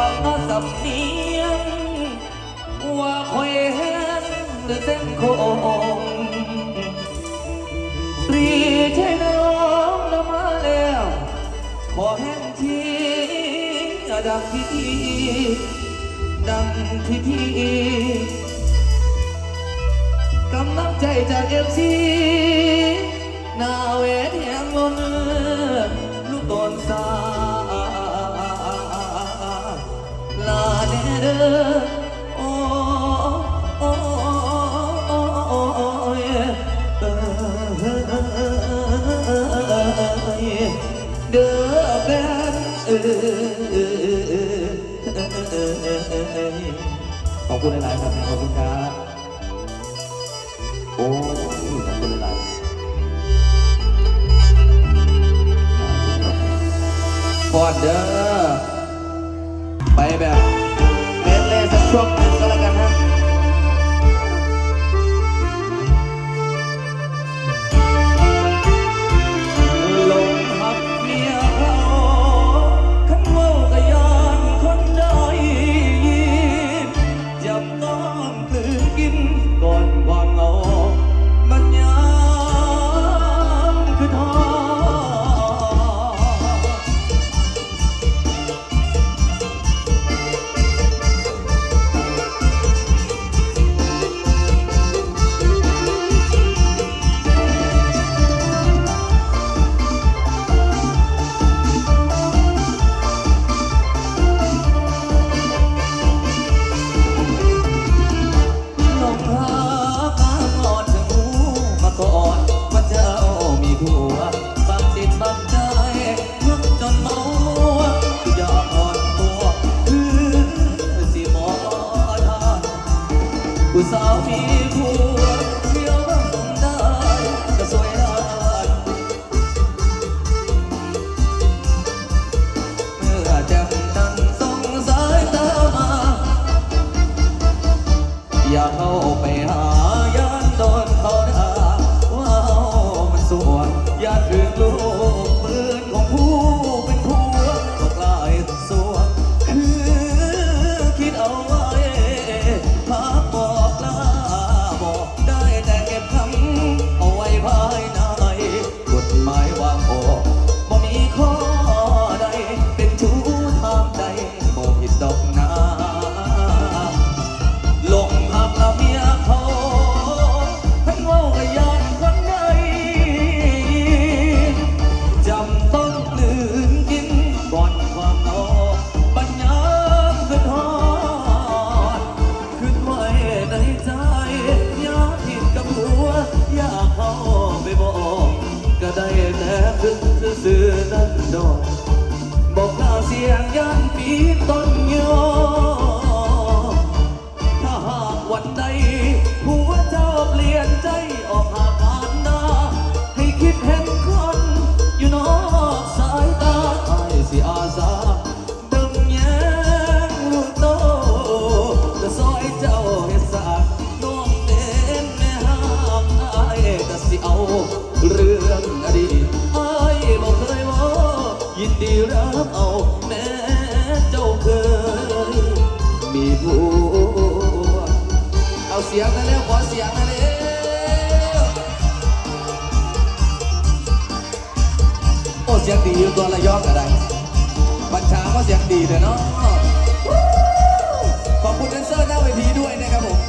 ฟังก็สับเนียงว่าคอยเห็หรือเส้นโคงปรีใช่น้องละมาแล้ว ขอแห้งทีดังที่ทีดังที่ทีกำลังใจจากเอฟซีนาเวทแห่งมน ขอบคุณหลายๆครับขอบคุณครับโอ้ขอบคุณหลายๆพอดเด้อ ยงยันปีต้นยอ ยินดีรับเอาแม้เจ้าเคย มีบัวเอาเสียงนะเร็วขอเสียงนะเร็วโอ้เสียงดีอยู่ตัวละยอกอะไรบัญชาก็เสียงดีเลยเนาะขอบคุณแดนเซอร์หน้าเวทีด้วยนะครับผม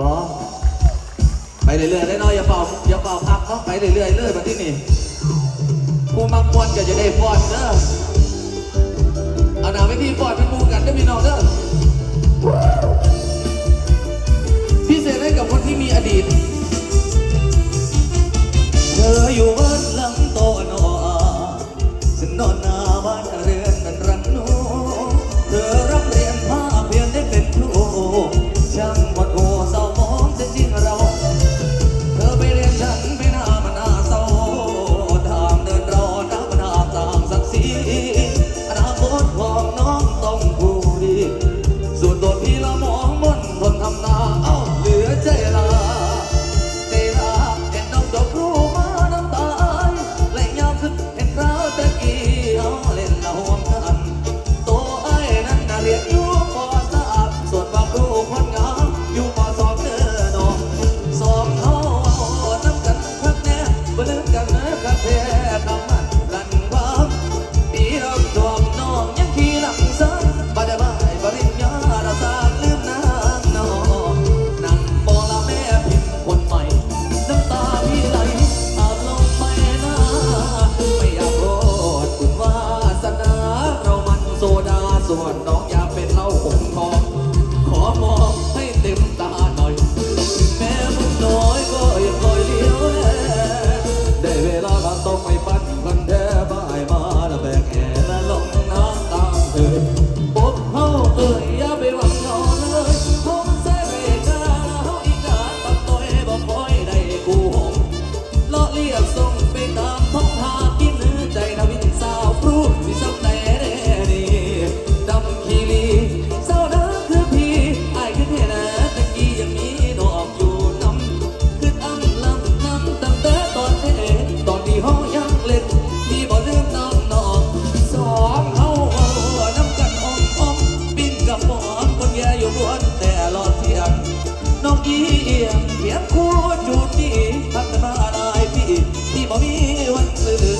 บอไปเรื่อยๆได้น้อยอย่าเป่าอย่าเป่าพักเขาไปเรื่อยๆเรื่อยมาที่นี่กูมังมวนก็จะได้ฟอนเด้อเอาหนาไม่ที่ฟอนเป็นมูกันได้พี่น้องเด้อพิเศษให้กับคนที่มีอดีต เธออยู่บ้นหลังโตนอน con be one with